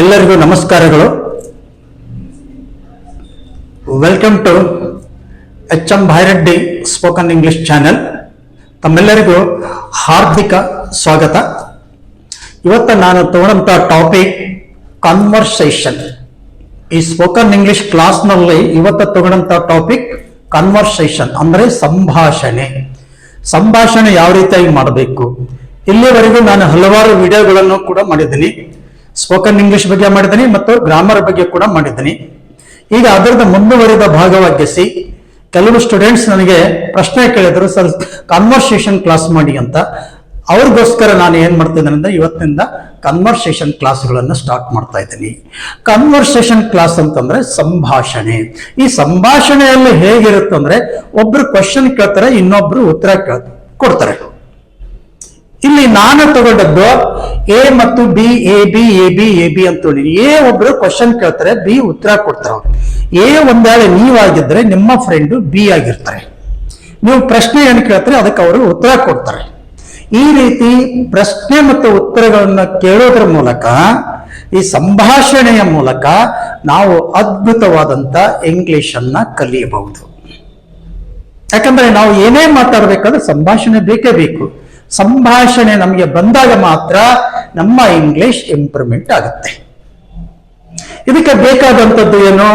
ಎಲ್ಲರಿಗೂ ನಮಸ್ಕಾರಗಳು. Welcome to H M Bhaireddy spoken English channel ತಮ್ಮೆಲ್ಲರಿಗೂ ಹಾರ್ದಿಕ ಸ್ವಾಗತ. ಇವತ್ತು ನಾನು ತಗೊಂಡಂಥ ಟಾಪಿಕ್ ಕನ್ವರ್ಸೇಷನ್ ಈ ಸ್ಪೋಕನ್ ಇಂಗ್ಲಿಷ್ ಕ್ಲಾಸ್ನಲ್ಲಿ ಇವತ್ತು ತಗೊಂಡಂಥ ಟಾಪಿಕ್ ಕನ್ವರ್ಸೇಷನ್ ಅಂದರೆ ಸಂಭಾಷಣೆ. ಸಂಭಾಷಣೆ ಯಾವ ರೀತಿಯಾಗಿ ಮಾಡಬೇಕು? ಇಲ್ಲಿವರೆಗೂ ನಾನು ಹಲವಾರು ವಿಡಿಯೋಗಳನ್ನು ಕೂಡ ಮಾಡಿದ್ದೀನಿ. ಸ್ಪೋಕನ್ ಇಂಗ್ಲಿಷ್ ಬಗ್ಗೆ ಮಾಡಿದ್ದೀನಿ ಮತ್ತು ಗ್ರಾಮರ್ ಬಗ್ಗೆ ಕೂಡ ಮಾಡಿದ್ದೀನಿ. ಈಗ ಅದರದ ಮುಂದುವರಿದ ಭಾಗವಾಗಿಸಿ, ಕೆಲವು ಸ್ಟೂಡೆಂಟ್ಸ್ ನನಗೆ ಪ್ರಶ್ನೆ ಕೇಳಿದ್ರು, ಸರ್ ಕನ್ವರ್ಸೇಷನ್ ಕ್ಲಾಸ್ ಮಾಡಿ ಅಂತ. ಅವ್ರಿಗೋಸ್ಕರ ನಾನು ಏನ್ ಮಾಡ್ತಿದ್ದೇನೆ ಅಂದ್ರೆ, ಇವತ್ತಿನಿಂದ ಕನ್ವರ್ಸೇಷನ್ ಕ್ಲಾಸ್ಗಳನ್ನು ಸ್ಟಾರ್ಟ್ ಮಾಡ್ತಾ ಇದ್ದೀನಿ. ಕನ್ವರ್ಸೇಷನ್ ಕ್ಲಾಸ್ ಅಂತಂದ್ರೆ ಸಂಭಾಷಣೆ. ಈ ಸಂಭಾಷಣೆಯಲ್ಲಿ ಹೇಗಿರುತ್ತಂದ್ರೆ ಒಬ್ರು ಕ್ವಶನ್ ಕೇಳ್ತಾರೆ, ಇನ್ನೊಬ್ರು ಉತ್ತರ ಕೇಳ್, ಕೊಡ್ತಾರೆ. ಇಲ್ಲಿ ನಾನು ತಗೊಂಡದ್ದು ಎ ಮತ್ತು B A B A B A B ಅಂತ ಹೇಳಿ. ಎ ಒಬ್ರು ಕ್ವಶನ್ ಕೇಳ್ತಾರೆ ಬಿ ಉತ್ತರ ಕೊಡ್ತಾರೆ ಎ ಒಂದ್ ವೇಳೆ ನೀವಾಗಿದ್ರೆ ನಿಮ್ಮ ಫ್ರೆಂಡು ಬಿ ಆಗಿರ್ತಾರೆ. ನೀವು ಪ್ರಶ್ನೆ ಏನು ಕೇಳ್ತಾರೆ, ಅದಕ್ಕೆ ಅವರು ಉತ್ತರ ಕೊಡ್ತಾರೆ. ಈ ರೀತಿ ಪ್ರಶ್ನೆ ಮತ್ತು ಉತ್ತರಗಳನ್ನು ಕೇಳೋದ್ರ ಮೂಲಕ, ಈ ಸಂಭಾಷಣೆಯ ಮೂಲಕ ನಾವು ಅದ್ಭುತವಾದಂತ ಇಂಗ್ಲಿಷ್ ಅನ್ನ ಕಲಿಯಬಹುದು. ಯಾಕಂದ್ರೆ ನಾವು ಏನೇ ಮಾತಾಡ್ಬೇಕಾದ್ರೆ ಸಂಭಾಷಣೆ ಬೇಕೇ ಬೇಕು. ಸಂಭಾಷಣೆ ನಮಗೆ ಬಂದಾಗ ಮಾತ್ರ ನಮ್ಮ ಇಂಗ್ಲಿಷ್ ಇಂಪ್ರೂವ್ಮೆಂಟ್ ಆಗುತ್ತೆ. ಇದಕ್ಕೆ ಬೇಕಾದಂಥದ್ದು ಏನು?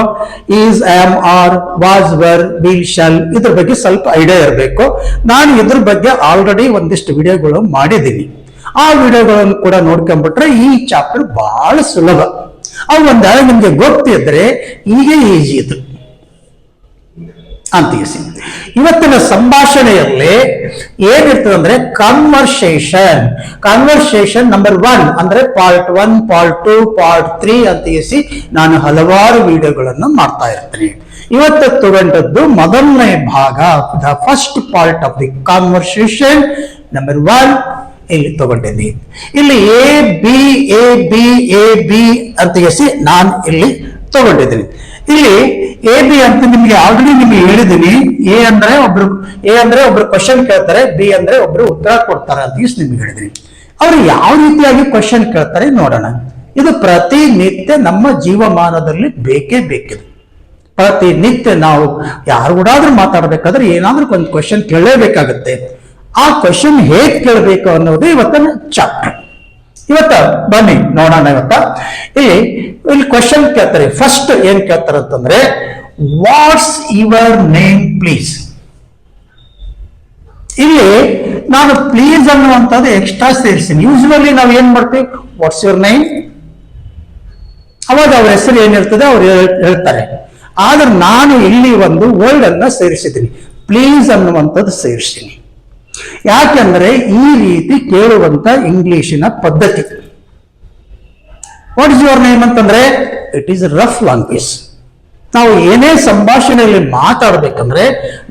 Is am are was were will shall ಇದ್ರ ಬಗ್ಗೆ ಸ್ವಲ್ಪ ಐಡಿಯಾ ಇರಬೇಕು. ನಾನು ಇದ್ರ ಬಗ್ಗೆ ಆಲ್ರೆಡಿ ಒಂದಿಷ್ಟು ವಿಡಿಯೋಗಳು ಮಾಡಿದ್ದೀನಿ. ಆ ವಿಡಿಯೋಗಳನ್ನು ಕೂಡ ನೋಡ್ಕೊಂಡ್ಬಿಟ್ರೆ ಈ ಚಾಪ್ಟರ್ ಬಹಳ ಸುಲಭ. ಅವು ಒಂದಾಗ ನಿಮಗೆ ಗೊತ್ತಿದ್ರೆ ಈಗ ಈಜಿ ಇದು ಅಂತೀಸಿ ಇವತ್ತಿನ ಸಂಭಾಷಣೆಯಲ್ಲಿ ಏನಿರ್ತದೆ ಅಂದ್ರೆ ಕನ್ವರ್ಸೇಷನ್ ಕನ್ವರ್ಸೇಷನ್ ನಂಬರ್ ಒನ್ ಅಂದ್ರೆ part one part two part three ಅಂತೀಸಿ ನಾನು ಹಲವಾರು ವಿಡಿಯೋಗಳನ್ನು ಮಾಡ್ತಾ ಇರ್ತೀನಿ. ಇವತ್ತು ತಗೊಂಡದ್ದು ಮೊದಲನೇ ಭಾಗ the first part of the conversation number one ಇಲ್ಲಿ ತಗೊಂಡಿದ್ದೀನಿ. ಇಲ್ಲಿ A B A B A B ಅಂತ ಎಸಿ ನಾನು ಇಲ್ಲಿ ತಗೊಂಡಿದ್ದೀನಿ. ಇಲ್ಲಿ ಎ ಬಿ ಅಂತ ನಿಮ್ಗೆ ಆಲ್ರೆಡಿ ನಿಮ್ಗೆ ಹೇಳಿದೀನಿ. ಎ ಅಂದ್ರೆ ಒಬ್ರು ಎ ಅಂದ್ರೆ ಒಬ್ರು ಕ್ವಶನ್ ಕೇಳ್ತಾರೆ ಬಿ ಅಂದ್ರೆ ಒಬ್ರು ಉತ್ತರ ಕೊಡ್ತಾರೆ ಅಂತ ನಿಮ್ಗೆ ಹೇಳಿದ್ರಿ ಅವ್ರು ಯಾವ ರೀತಿಯಾಗಿ ಕ್ವಶನ್ ಕೇಳ್ತಾರೆ ನೋಡೋಣ. ಇದು ಪ್ರತಿನಿತ್ಯ ನಮ್ಮ ಜೀವಮಾನದಲ್ಲಿ ಬೇಕೇ ಬೇಕಿದೆ. ಪ್ರತಿನಿತ್ಯ ನಾವು ಯಾರು ಕೂಡಾದ್ರೂ ಮಾತಾಡ್ಬೇಕಾದ್ರೆ ಏನಾದ್ರೂ ಒಂದು ಕ್ವಶನ್ ಕೇಳಲೇಬೇಕಾಗತ್ತೆ. ಆ ಕ್ವಶನ್ ಹೇಗ್ ಕೇಳಬೇಕು ಅನ್ನೋದು ಇವತ್ತಿನ ಚಾಪ್ಟರ್ ಇವತ್ತ ಬನ್ನಿ, ನೋಡೋಣ ಇವತ್ತ. ಇಲ್ಲಿ ಇಲ್ಲಿ ಕ್ವಶನ್ ಕೇಳ್ತಾರೆ. ಫಸ್ಟ್ ಏನ್ ಕೇಳ್ತಾರೆ ಅಂತಂದ್ರೆ ವಾಟ್ಸ್ ಯುವರ್ ನೇಮ್ ಪ್ಲೀಸ್ ಇಲ್ಲಿ ನಾನು ಪ್ಲೀಸ್ ಅನ್ನುವಂಥದ್ದು ಎಕ್ಸ್ಟ್ರಾ ಸೇರಿಸ್ತೀನಿ. ಯೂಶುವಲಿ ನಾವು ಏನ್ ಮಾಡ್ತೀವಿ? ವಾಟ್ಸ್ ಯುವರ್ ನೇಮ್ ಅವಾಗ ಅವ್ರ ಹೆಸರು ಏನಿರ್ತದೆ ಅವ್ರು ಹೇಳ್- ಹೇಳ್ತಾರೆ. ಆದ್ರೆ ನಾನು ಇಲ್ಲಿ ಒಂದು ವರ್ಡ್ ಅನ್ನ ಸೇರಿಸಿದ್ದೀನಿ. ಪ್ಲೀಸ್ ಅನ್ನುವಂಥದ್ದು ಸೇರಿಸ್ತೀನಿ. ಯಾಕೆಂದ್ರೆ ಈ ರೀತಿ ಕೇಳುವಂತ ಇಂಗ್ಲಿಶಿನ ಪದ್ಧತಿ. ವಾಟ್ ಇಸ್ ಯುವರ್ ನೇಮ್ ಅಂತಂದ್ರೆ ಇಟ್ ಈಸ್ ರಫ್ ಲ್ಯಾಂಗ್ವೇಜ್ ನಾವು ಏನೇ ಸಂಭಾಷಣೆಯಲ್ಲಿ ಮಾತಾಡಬೇಕಂದ್ರೆ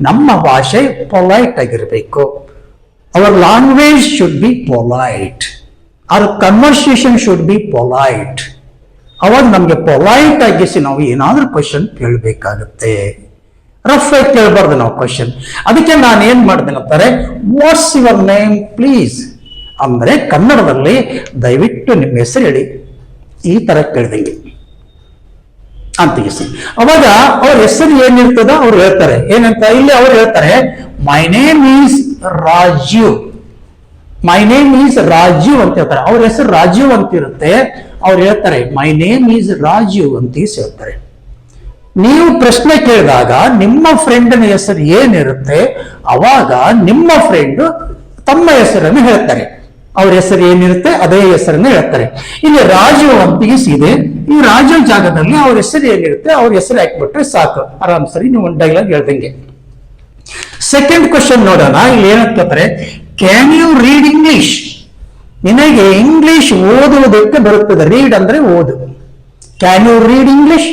ನಮ್ಮ ಭಾಷೆ ಪೊಲೈಟ್ ಆಗಿರಬೇಕು. Our language should be polite our conversation should be polite ಅವಾಗ ನಮ್ಗೆ ಪೊಲೈಟ್ ಆಗಿಸಿ ನಾವು ಏನಾದ್ರೂ ಕ್ವಶನ್ ಕೇಳಬೇಕಾಗುತ್ತೆ. ರಫ್ ಆಗಿ ಕೇಳಬಾರ್ದು ನಾವು ಕ್ವಶನ್ ಅದಕ್ಕೆ ನಾನು ಏನ್ ಮಾಡ್ತೇನೆ ಅಂತಾರೆ ವಾಟ್ಸ್ ಯುವರ್ ನೇಮ್ ಪ್ಲೀಸ್ ಅಂದ್ರೆ ಕನ್ನಡದಲ್ಲಿ ದಯವಿಟ್ಟು ನಿಮ್ಮ ಹೆಸರು ಹೇಳಿ. ಈ ತರ ಕೇಳ್ದಂಗೆ. ಅಂತ ಹೆಸರು. ಅವಾಗ ಅವ್ರ ಹೆಸರು ಏನಿರ್ತದ ಅವ್ರು ಹೇಳ್ತಾರೆ. ಏನಂತ? ಇಲ್ಲಿ ಅವ್ರು ಹೇಳ್ತಾರೆ my name is Rajiv my name is Rajiv ಅಂತ ಹೇಳ್ತಾರೆ. ಅವ್ರ ಹೆಸರು ರಾಜೀವ್ ಅಂತ ಇರುತ್ತೆ. ಅವ್ರು ಹೇಳ್ತಾರೆ ಮೈ ನೇಮ್ ಈಸ್ ರಾಜೀವ್ ಅಂತ ಹೇಳ್ತಾರೆ. ನೀವು ಪ್ರಶ್ನೆ ಕೇಳಿದಾಗ ನಿಮ್ಮ ಫ್ರೆಂಡ್ನ ಹೆಸರು ಏನಿರುತ್ತೆ, ಅವಾಗ ನಿಮ್ಮ ಫ್ರೆಂಡ್ ತಮ್ಮ ಹೆಸರನ್ನು ಹೇಳ್ತಾರೆ. ಅವ್ರ ಹೆಸರು ಏನಿರುತ್ತೆ, ಅದೇ ಹೆಸರನ್ನು ಹೇಳ್ತಾರೆ. ಇಲ್ಲಿ ರಾಜು ಅಂತ ಇದೆ. ಈ ರಾಜು ಜಾಗದಲ್ಲಿ ಅವ್ರ ಹೆಸರು ಏನಿರುತ್ತೆ, ಅವ್ರ ಹೆಸರು ಹಾಕ್ಬಿಟ್ರೆ ಸಾಕು. ಆರಾಮ್ ಸರಿ, ನೀವು ಒಂದು ಡೈಲಾಗ್ ಹೇಳ್ದಂಗೆ. ಸೆಕೆಂಡ್ ಕ್ವಶನ್ ನೋಡೋಣ. ಇಲ್ಲಿ ಏನಂತಾರೆ ಕ್ಯಾನ್ ಯು ರೀಡ್ ಇಂಗ್ಲಿಷ್ ನಿನಗೆ ಇಂಗ್ಲಿಷ್ ಓದುವುದಕ್ಕೆ ಬರುತ್ತದೆ. ರೀಡ್ ಅಂದ್ರೆ ಓದು. ಕ್ಯಾನ್ ಯು ರೀಡ್ ಇಂಗ್ಲಿಷ್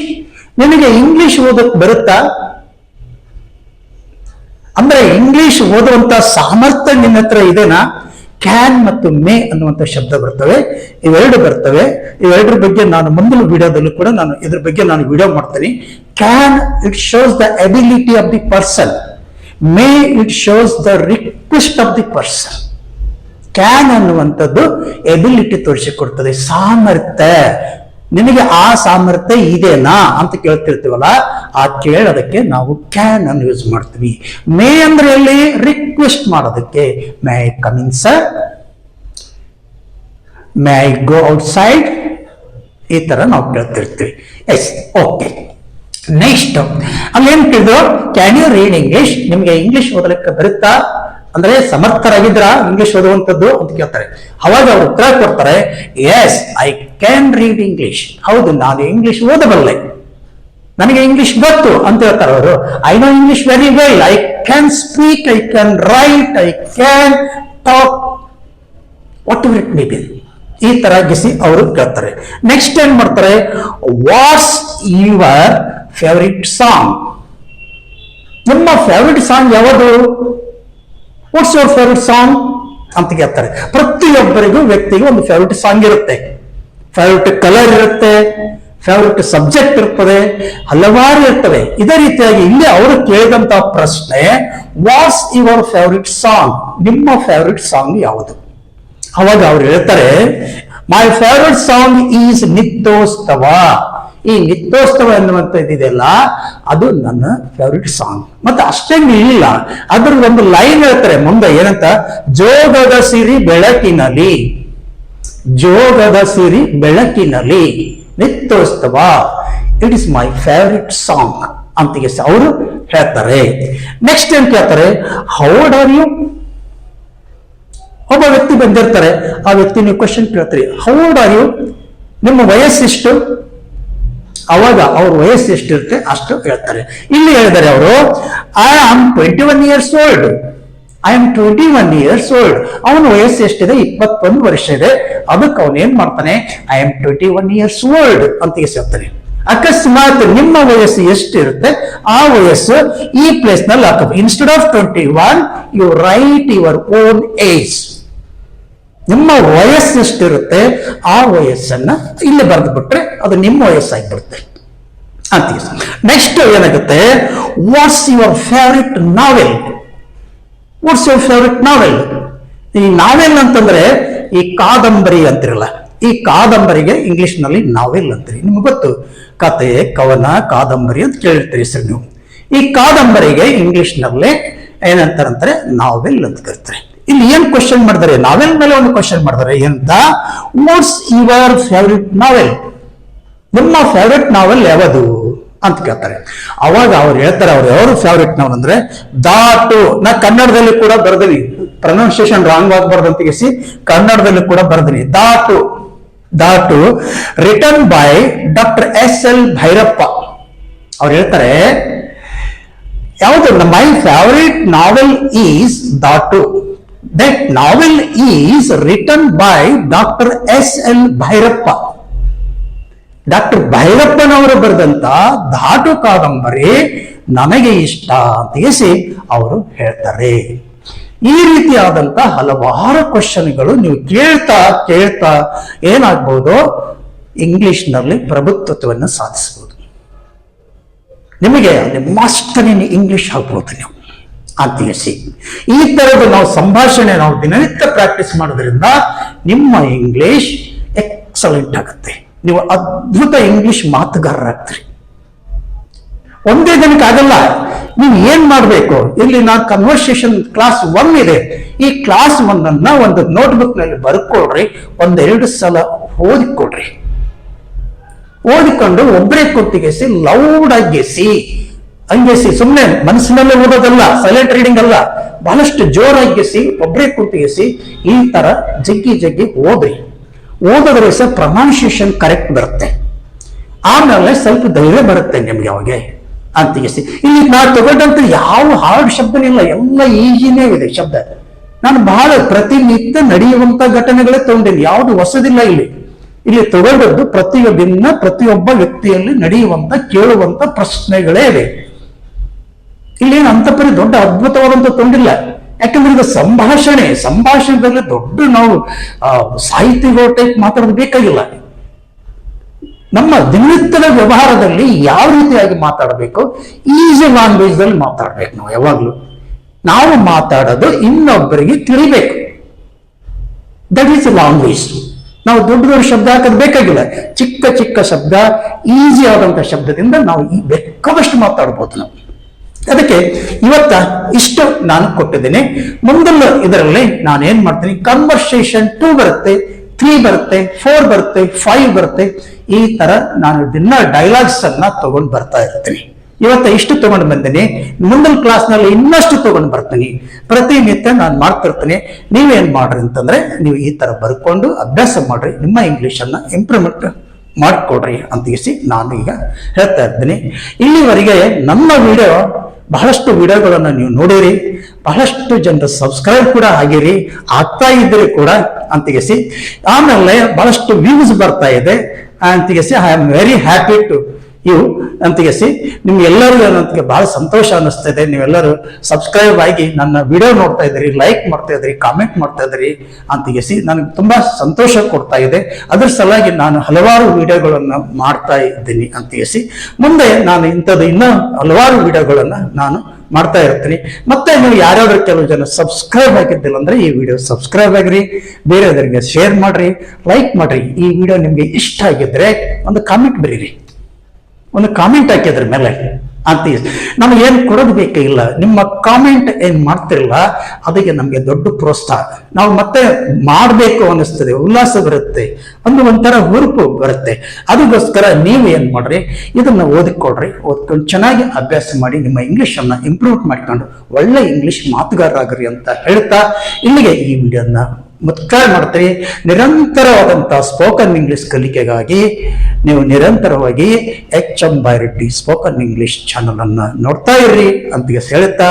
ನಿನಗೆ ಇಂಗ್ಲಿಷ್ ಓದಕ್ ಬರುತ್ತಾ? ಅಂದ್ರೆ ಇಂಗ್ಲಿಷ್ ಓದುವಂತ ಸಾಮರ್ಥ್ಯ ನಿನ್ನ ಹತ್ರ ಇದೆನಾ? ಕ್ಯಾನ್ ಮತ್ತು ಮೇ ಅನ್ನುವಂಥ ಶಬ್ದ ಬರ್ತವೆ. ಇವೆರಡು ಬರ್ತವೆ. ಇವೆರಡರ ಬಗ್ಗೆ ನಾನು ಮುಂದಿನ ವಿಡಿಯೋದಲ್ಲೂ ಕೂಡ ನಾನು ಇದ್ರ ಬಗ್ಗೆ ನಾನು ವಿಡಿಯೋ ಮಾಡ್ತೀನಿ. Can it shows the ability of the person may it shows the request of the person can ಅನ್ನುವಂಥದ್ದು ಎಬಿಲಿಟಿ ತೋರಿಸಿಕೊಡ್ತದೆ. ಸಾಮರ್ಥ್ಯ. ನಿನಗೆ ಆ ಸಾಮರ್ಥ್ಯ ಇದೆನಾ ಅಂತ ಕೇಳ್ತಿರ್ತೀವಲ್ಲ, ಆ ಕೇಳೋದಕ್ಕೆ ನಾವು ಕ್ಯಾನ್ ಅನ್ನು ಯೂಸ್ ಮಾಡ್ತೀವಿ. ಮೇ ಅಂದ್ರೆ ಎಲ್ಲಿ? ರಿಕ್ವೆಸ್ಟ್ ಮಾಡೋದಕ್ಕೆ. May coming sir may I go outside ಈ ತರ ನಾವು ಕೇಳ್ತಿರ್ತೀವಿ. ಎಸ್ ಓಕೆ ನೆಕ್ಸ್ಟ್ ಅಲ್ಲಿ ಏನ್ ಕೇಳಿದ್ರು? ಕ್ಯಾನ್ ಯು ರೀಡ್ ಇಂಗ್ಲಿಷ್ ನಿಮಗೆ ಇಂಗ್ಲಿಷ್ ಓದಲಿಕ್ಕೆ ಬರುತ್ತಾ? ಅಂದ್ರೆ ಸಮರ್ಥರಾಗಿದ್ರ ಇಂಗ್ಲಿಷ್ ಓದುವಂಥದ್ದು ಅಂತ ಕೇಳ್ತಾರೆ. ಅವಾಗ ಅವ್ರು ಉತ್ತರ ಕೊಡ್ತಾರೆ yes I can read English ಹೌದು, ನಾನು ಇಂಗ್ಲಿಷ್ ಓದಬಲ್ಲೆ. ನನಗೆ ಇಂಗ್ಲಿಷ್ ಗೊತ್ತು ಅಂತ ಹೇಳ್ತಾರೆ ಅವರು. I know English very well I can speak I can write I can talk whatever it may be ಈ ತರ ಗಿಸಿ ಅವರು ಕೇಳ್ತಾರೆ. ನೆಕ್ಸ್ಟ್ ಏನ್ ಮಾಡ್ತಾರೆ? ವಾಟ್ಸ್ ಯುವರ್ ಫೇವರಿಟ್ ಸಾಂಗ್ ನಿಮ್ಮ ಫೇವರಿಟ್ ಸಾಂಗ್ ಯಾವುದು? ವಾಟ್ಸ್ ಯುವರ್ ಫೇವರಿಟ್ ಸಾಂಗ್ ಅಂತ ಕೇಳ್ತಾರೆ. ಪ್ರತಿಯೊಬ್ಬರಿಗೂ ವ್ಯಕ್ತಿಗೂ ಒಂದು ಫೇವರಿಟ್ ಸಾಂಗ್ ಇರುತ್ತೆ. ಫೇವರಿಟ್ ಕಲರ್ ಇರುತ್ತೆ ಫೇವರಿಟ್ ಸಬ್ಜೆಕ್ಟ್ ಇರ್ತದೆ, ಹಲವಾರು ಇರ್ತವೆ ಇದೇ ರೀತಿಯಾಗಿ ಇಲ್ಲಿ ಅವರು ಕೇಳಿದಂತಹ ಪ್ರಶ್ನೆ ವಾಟ್ಸ್ ಯುವರ್ ಫೇವರಿಟ್ ಸಾಂಗ್ ನಿಮ್ಮ ಫೇವರಿಟ್ ಸಾಂಗ್ ಯಾವುದು? ಅವಾಗ ಅವ್ರು ಹೇಳ್ತಾರೆ ಮೈ ಫೇವರಿಟ್ ಸಾಂಗ್ ಈಸ್ ನಿತ್ಯೋತ್ಸವ. ಈ ನಿತ್ಯೋತ್ಸವ ಎನ್ನುವಂತ ಇದೆಯಲ್ಲ ಅದು ನನ್ನ ಫೇವರಿಟ್ ಸಾಂಗ್ ಮತ್ತೆ ಅಷ್ಟೇ ಇಲ್ಲ ಅದ್ರ ಒಂದು ಲೈನ್ ಹೇಳ್ತಾರೆ, ಮುಂದೆ ಏನಂತ, ಜೋಗದ ಸಿರಿ ಬೆಳಕಿನಲ್ಲಿ. ಜೋಗದ ಸಿರಿ ಬೆಳಕಿನಲ್ಲಿ ನಿತ್ಯೋತ್ಸವ it is my favourite song ಅಂತ ಅವರು ಹೇಳ್ತಾರೆ. ನೆಕ್ಸ್ಟ್ ಏನ್ ಕೇಳ್ತಾರೆ? ಹೌಡ್ ಆರ್ ಯು ಒಬ್ಬ ವ್ಯಕ್ತಿ ಬಂದಿರ್ತಾರೆ. ಆ ವ್ಯಕ್ತಿ ನೀವು ಕ್ವಶನ್ ಕೇಳ್ತೀರಿ. ಹೌಡ್ ಆರ್ ಯು ನಿಮ್ಮ ವಯಸ್ಸೆಷ್ಟು ಅವಾಗ ಅವ್ರ ವಯಸ್ಸು ಎಷ್ಟಿರುತ್ತೆ ಅಷ್ಟು ಹೇಳ್ತಾರೆ. ಇಲ್ಲಿ ಹೇಳಿದ್ದಾರೆ ಅವರು I am twenty one years old I am twenty one years old ಅವನ ವಯಸ್ಸು ಎಷ್ಟಿದೆ ಇಪ್ಪತ್ತೊಂದು ವರ್ಷ ಇದೆ ಅದಕ್ಕೆ ಅವನು ಏನ್ ಮಾಡ್ತಾನೆ? I am twenty one years old ಅಂತ ಹೇಳ್ತಾನೆ. ಅಕಸ್ಮಾತ್ ನಿಮ್ಮ ವಯಸ್ಸು ಎಷ್ಟಿರುತ್ತೆ? ಆ ವಯಸ್ಸು ಈ ಪ್ಲೇಸ್ನಲ್ಲಿ ಹಾಕಬೇಕು instead of twenty one you write your own age ನಿಮ್ಮ ವಯಸ್ಸು ಎಷ್ಟಿರುತ್ತೆ? ಆ ವಯಸ್ಸನ್ನ ಇಲ್ಲಿ ಬರೆದು ಬಿಟ್ರೆ ಅದು ನಿಮ್ಮ ವಯಸ್ಸಾಗಿಬಿಡುತ್ತೆ. ಅಂತ ನೆಕ್ಸ್ಟ್ ಏನಾಗುತ್ತೆ? What's your favourite novel what's your favourite novel ಈ ನಾವೆಲ್ ಅಂತಂದ್ರೆ ಈ ಕಾದಂಬರಿ ಅಂತಿರಲ್ಲ. ಈ ಕಾದಂಬರಿಗೆ ಇಂಗ್ಲಿಷ್ನಲ್ಲಿ ನಾವೆಲ್ ಅಂತೀರಿ. ನಿಮ್ಗೆ ಗೊತ್ತು. ಕತೆ ಕವನ, ಕಾದಂಬರಿ ಅಂತ ಕೇಳಿರ್ತೀರಿ ಸರ್ ನೀವು. ಈ ಕಾದಂಬರಿಗೆ ಇಂಗ್ಲಿಷ್ನಲ್ಲಿ ಏನಂತಾರಂತಾರೆ ನಾವೆಲ್ ಅಂತ ಕರಿತಾರೆ. ಇಲ್ಲಿ ಏನ್ ಕ್ವಶನ್ ಮಾಡಿದಾರೆ ನಾವೆಲ್ ಮೇಲೆ ಒಂದು ಕ್ವಶನ್ ಮಾಡಿದಾರೆ ಎಂತ ವಾಟ್ಸ್ ಯುವರ್ ಫೇವ್ರೆಟ್ ನಾವೆಲ್ ನಿಮ್ಮ ಫೇವ್ರೆಟ್ ನಾವೆಲ್ ಯಾವುದು? ಅಂತ ಕೇಳ್ತಾರೆ. ಅವಾಗ ಅವ್ರು ಹೇಳ್ತಾರೆ, ಅವ್ರು ಯಾರು ಫೇವರಿಟ್ ಅಂದ್ರೆ, ದಾಟು. ನಾ ಕನ್ನಡದಲ್ಲಿ ಕೂಡ ಬರ್ದಿನಿ. ಪ್ರೊನೌನ್ಸಿಯೇಷನ್ ರಾಂಗ್ ಆಗ್ಬಾರ್ದು ಅಂತ ಕೇಸಿ ಕನ್ನಡದಲ್ಲಿ ಕೂಡ ಬರ್ದಿನಿ. Daatu. Daatu. Written by doctor S L Bhyrappa. ಅವ್ರು ಹೇಳ್ತಾರೆ, ಯಾವುದು my favourite novel is Daatu. That novel is written by doctor S L Bhyrappa. Doctor ಭೈರಪ್ಪನವರು ಬರೆದಂತ ಧಾಟು ಕಾದಂಬರಿ ನನಗೆ ಇಷ್ಟ ಅಂತ ಅವರು ಹೇಳ್ತಾರೆ. ಈ ರೀತಿಯಾದಂತ ಹಲವಾರು ಕ್ವಶನ್ಗಳು ನೀವು ಕೇಳ್ತಾ ಕೇಳ್ತಾ ಏನಾಗ್ಬೋದು? ಇಂಗ್ಲಿಷ್ನಲ್ಲಿ ಪ್ರಭುತ್ವವನ್ನು ಸಾಧಿಸಬಹುದು. ನಿಮಗೆ ಅಲ್ಲಿ ಮಾಸ್ಟರ್ ಇನ್ ಇಂಗ್ಲಿಷ್ ಆಗ್ಬೋದು ನೀವು. ಅಂತ ತಿಳಿಸಿ ಈ ತರದ ನಾವು ಸಂಭಾಷಣೆ ನಾವು ದಿನನಿತ್ಯ ಪ್ರಾಕ್ಟೀಸ್ ಮಾಡೋದ್ರಿಂದ ನಿಮ್ಮ ಇಂಗ್ಲಿಷ್ ಎಕ್ಸಲೆಂಟ್ ಆಗುತ್ತೆ. ನೀವು ಅದ್ಭುತ ಇಂಗ್ಲಿಷ್ ಮಾತುಗಾರರಾಗ್ತೀರಿ. ಒಂದೇ ದಿನಕ್ಕೆ ಆಗಲ್ಲ, ನೀವು ಏನ್ ಮಾಡಬೇಕು? ಇಲ್ಲಿ ನಾನು ಕನ್ವರ್ಸೇಷನ್ ಕ್ಲಾಸ್ ಒನ್ ಇದೆ. ಈ ಕ್ಲಾಸ್ ಒನ್ ಅನ್ನ ಒಂದು ನೋಟ್ಬುಕ್ನಲ್ಲಿ ಬರ್ಕೊಳ್ರಿ, ಒಂದೆರಡು ಸಲ ಓದಿಕೊಡ್ರಿ ಓದಿಕೊಂಡು ಒಬ್ಬರೇ ಕೊಟ್ಟಿಗೆಸಿ ಲೌಡ್ ಆಗಿಸಿ ಹಂಗೆಸಿ ಸುಮ್ಮನೆ ಮನಸ್ಸಿನಲ್ಲೇ ಓದೋದಲ್ಲ ಸೈಲೆಂಟ್ ರೀಡಿಂಗ್ ಅಲ್ಲ. ಬಹಳಷ್ಟು ಜೋರಾಗಿಸಿ ಒಬ್ಬರೇ ಕುಟ್ಟಿಗೆಸಿ ಈ ತರ ಜಗ್ಗಿ ಜಗ್ಗಿ ಓದ್ರಿ. ಓದೋದ್ರೆ ಸಹ ಪ್ರೊನೌನ್ಸಿಯೇಷನ್ ಕರೆಕ್ಟ್ ಬರುತ್ತೆ. ಆಮೇಲೆ ಸ್ವಲ್ಪ ಧೈರ್ಯ ಬರುತ್ತೆ ನಿಮ್ಗೆ ಅವಾಗೆ. ಅಂತ ಇಲ್ಲಿ ನಾ ತಗೊಂಡಂತ ಯಾವ ಹಾರ್ಡ್ ಶಬ್ದನಿಲ್ಲ ಎಲ್ಲ ಈಜಿನೇ ಇದೆ ಶಬ್ದ. ನಾನು ಬಹಳ ಪ್ರತಿನಿತ್ಯ ನಡೆಯುವಂತ ಘಟನೆಗಳೇ ತಗೊಂಡಿಲ್ಲ ಯಾವುದು ಹೊಸದಿಲ್ಲ ಇಲ್ಲಿ. ಇಲ್ಲಿ ತಗೊಂಡದ್ದು ಪ್ರತಿಯೊಬ್ಬ ಪ್ರತಿಯೊಬ್ಬ ವ್ಯಕ್ತಿಯಲ್ಲಿ ನಡೆಯುವಂತ, ಕೇಳುವಂತ ಪ್ರಶ್ನೆಗಳೇ ಇವೆ ಇಲ್ಲಿ ಏನು ಅಂತಪರಿ ದೊಡ್ಡ ಅದ್ಭುತವಾದಂತ ತೊಂದಿಲ್ಲ. ಯಾಕಂದ್ರೆ ಇದು ಸಂಭಾಷಣೆ ಸಂಭಾಷಣೆದಲ್ಲಿ ದೊಡ್ಡ ನಾವು ಸಾಹಿತಿಗಳು ಟೈಪ್ ಮಾತಾಡೋದು ಬೇಕಾಗಿಲ್ಲ. ನಮ್ಮ ದಿನನಿತ್ಯದ ವ್ಯವಹಾರದಲ್ಲಿ ಯಾವ ರೀತಿಯಾಗಿ ಮಾತಾಡಬೇಕು, ಈಸಿ ಲ್ಯಾಂಗ್ವೇಜ್ ಅಲ್ಲಿ ಮಾತಾಡ್ಬೇಕು ನಾವು ಯಾವಾಗ್ಲೂ. ನಾವು ಮಾತಾಡೋದು ಇನ್ನೊಬ್ಬರಿಗೆ ತಿಳಿಬೇಕು. ದಟ್ ಈಸ್ ಲ್ಯಾಂಗ್ವೇಜ್ ನಾವು ದೊಡ್ಡ ದೊಡ್ಡ ಶಬ್ದ ಹಾಕೋದು ಬೇಕಾಗಿಲ್ಲ. ಚಿಕ್ಕ ಚಿಕ್ಕ ಶಬ್ದ ಈಸಿ ಆದಂತ ಶಬ್ದದಿಂದ ನಾವು ಈ ಬೇಕಾದಷ್ಟು ಮಾತಾಡ್ಬೋದು ನಾವು. ಅದಕ್ಕೆ ಇವತ್ತ ಇಷ್ಟು ನಾನು ಕೊಟ್ಟಿದ್ದೇನೆ. ಮುಂದಿನ ಇದರಲ್ಲಿ ನಾನು ಏನ್ ಮಾಡ್ತೀನಿ? ಕನ್ವರ್ಸೇಷನ್ ಟೂ ಬರುತ್ತೆ ತ್ರೀ ಬರುತ್ತೆ ಫೋರ್ ಬರುತ್ತೆ ಫೈವ್ ಬರುತ್ತೆ. ಈ ತರ ನಾನು ದಿನ ಡೈಲಾಗ್ಸ್ ಅನ್ನ ತಗೊಂಡು ಬರ್ತಾ ಇರ್ತೀನಿ. ಇವತ್ತ ಇಷ್ಟು ತಗೊಂಡು ಬಂದೇನೆ. ಮುಂದಿನ ಕ್ಲಾಸ್ನಲ್ಲಿ ಇನ್ನಷ್ಟು ತಗೊಂಡು ಬರ್ತೀನಿ. ಪ್ರತಿನಿತ್ಯ ನಾನು ಮಾಡ್ತಿರ್ತೀನಿ. ನೀವೇನ್ ಮಾಡ್ರಿ ಅಂತಂದ್ರೆ ನೀವು ಈ ತರ ಬರ್ಕೊಂಡು ಅಭ್ಯಾಸ ಮಾಡ್ರಿ. ನಿಮ್ಮ ಇಂಗ್ಲಿಷ್ ಅನ್ನ ಇಂಪ್ರೂವ್ಮೆಂಟ್ ಮಾಡಿಕೊಡ್ರಿ ಅಂತ ತಿಳಿಸಿ ನಾನು ಈಗ ಹೇಳ್ತಾ ಇದ್ದೀನಿ. ಇಲ್ಲಿವರೆಗೆ ನಮ್ಮ ವಿಡಿಯೋ ಬಹಳಷ್ಟು ವಿಡಿಯೋಗಳನ್ನು ನೀವು ನೋಡಿರಿ. ಬಹಳಷ್ಟು ಜನರು ಸಬ್ಸ್ಕ್ರೈಬ್ ಕೂಡ ಆಗಿರಿ. ಆಗ್ತಾ ಇದ್ರಿ ಕೂಡ ಅಂತಿಗೆಸಿ ಆಮೇಲೆ ಬಹಳಷ್ಟು ವ್ಯೂಸ್ ಬರ್ತಾ ಇದೆ. ಅಂತಿಗೆಸಿ I am very happy to you ಅಂತಿಗೆಸಿ ನಿಮ್ಗೆಲ್ಲರಿಗೂ ನನಗೆ ಬಹಳ ಸಂತೋಷ ಅನ್ನಿಸ್ತಾ ನೀವೆಲ್ಲರೂ ಸಬ್ಸ್ಕ್ರೈಬ್ ಆಗಿ ನನ್ನ ವಿಡಿಯೋ ನೋಡ್ತಾ ಇದ್ದೀರಿ ಲೈಕ್ ಮಾಡ್ತಾ ಇದ್ದೀರಿ ಕಾಮೆಂಟ್ ಮಾಡ್ತಾ ಇದ್ದೀರಿ ಅಂತಿಗೆಸಿ ನನಗೆ ತುಂಬಾ ಸಂತೋಷ ಕೊಡ್ತಾ ಇದೆ. ಅದ್ರ ಸಲುವಾಗಿ ನಾನು ಹಲವಾರು ವಿಡಿಯೋಗಳನ್ನು ಮಾಡ್ತಾ ಇದ್ದೀನಿ ಅಂತಿಗೆಸಿ ಮುಂದೆ ನಾನು ಇಂಥದ್ದು ಇನ್ನೂ ಹಲವಾರು ವಿಡಿಯೋಗಳನ್ನು ನಾನು ಮಾಡ್ತಾ ಇರ್ತೀನಿ. ಮತ್ತೆ ನೀವು ಯಾರ್ಯಾರು ಕೆಲವು ಜನ ಸಬ್ಸ್ಕ್ರೈಬ್ ಆಗಿದ್ದಿಲ್ಲ ಅಂದ್ರೆ ಈ ವಿಡಿಯೋ ಸಬ್ಸ್ಕ್ರೈಬ್ ಆಗಿರಿ, ಬೇರೆಯವರಿಗೆ ಶೇರ್ ಮಾಡ್ರಿ ಲೈಕ್ ಮಾಡ್ರಿ. ಈ ವಿಡಿಯೋ ನಿಮ್ಗೆ ಇಷ್ಟ ಆಗಿದ್ರೆ ಒಂದು ಕಾಮೆಂಟ್ ಬರೀರಿ. ಒಂದು ಕಾಮೆಂಟ್ ಹಾಕಿದ್ರ ಮೇಲೆ. ಅಂತ ನಮಗೇನು ಕೊಡೋದು ಬೇಕಾಗಿಲ್ಲ ನಿಮ್ಮ ಕಾಮೆಂಟ್ ಏನ್ ಮಾಡ್ತಿರಲ್ಲ, ಅದಕ್ಕೆ ನಮಗೆ ದೊಡ್ಡ ಪ್ರೋತ್ಸಾಹ. ನಾವು ಮತ್ತೆ ಮಾಡಬೇಕು ಅನ್ನಿಸ್ತದೆ, ಉಲ್ಲಾಸ ಬರುತ್ತೆ, ಒಂದು ಒಂಥರ ಹುರುಪು ಬರುತ್ತೆ. ಅದಕ್ಕೋಸ್ಕರ ನೀವು ಏನು ಮಾಡ್ರಿ, ಇದನ್ನ ಓದಿಕೊಡ್ರಿ ಓದ್ಕೊಂಡು ಚೆನ್ನಾಗಿ ಅಭ್ಯಾಸ ಮಾಡಿ, ನಿಮ್ಮ ಇಂಗ್ಲಿಷ್ ಅನ್ನ ಇಂಪ್ರೂವ್ ಮಾಡ್ಕೊಂಡು ಒಳ್ಳೆ ಇಂಗ್ಲಿಷ್ ಮಾತುಗಾರರಾಗ್ರಿ ಅಂತ ಹೇಳ್ತಾ ಇಲ್ಲಿಗೆ ಈ ವಿಡಿಯೋನ ಮುಕ್ತಾಯ ಮಾಡ್ತೀರಿ. ನಿರಂತರವಾದಂಥ ಸ್ಪೋಕನ್ ಇಂಗ್ಲಿಷ್ ಕಲಿಕೆಗಾಗಿ ನೀವು ನಿರಂತರವಾಗಿ H M Byreddy spoken English ಚಾನಲನ್ನು ನೋಡ್ತಾ ಇರ್ರಿ ಅಂತ ಹೇಳುತ್ತಾ.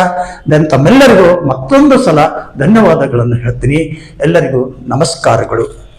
ದೆನ್ ತಮ್ಮೆಲ್ಲರಿಗೂ ಮತ್ತೊಂದು ಸಲ ಧನ್ಯವಾದಗಳನ್ನು ಹೇಳ್ತೀನಿ. ಎಲ್ಲರಿಗೂ ನಮಸ್ಕಾರಗಳು.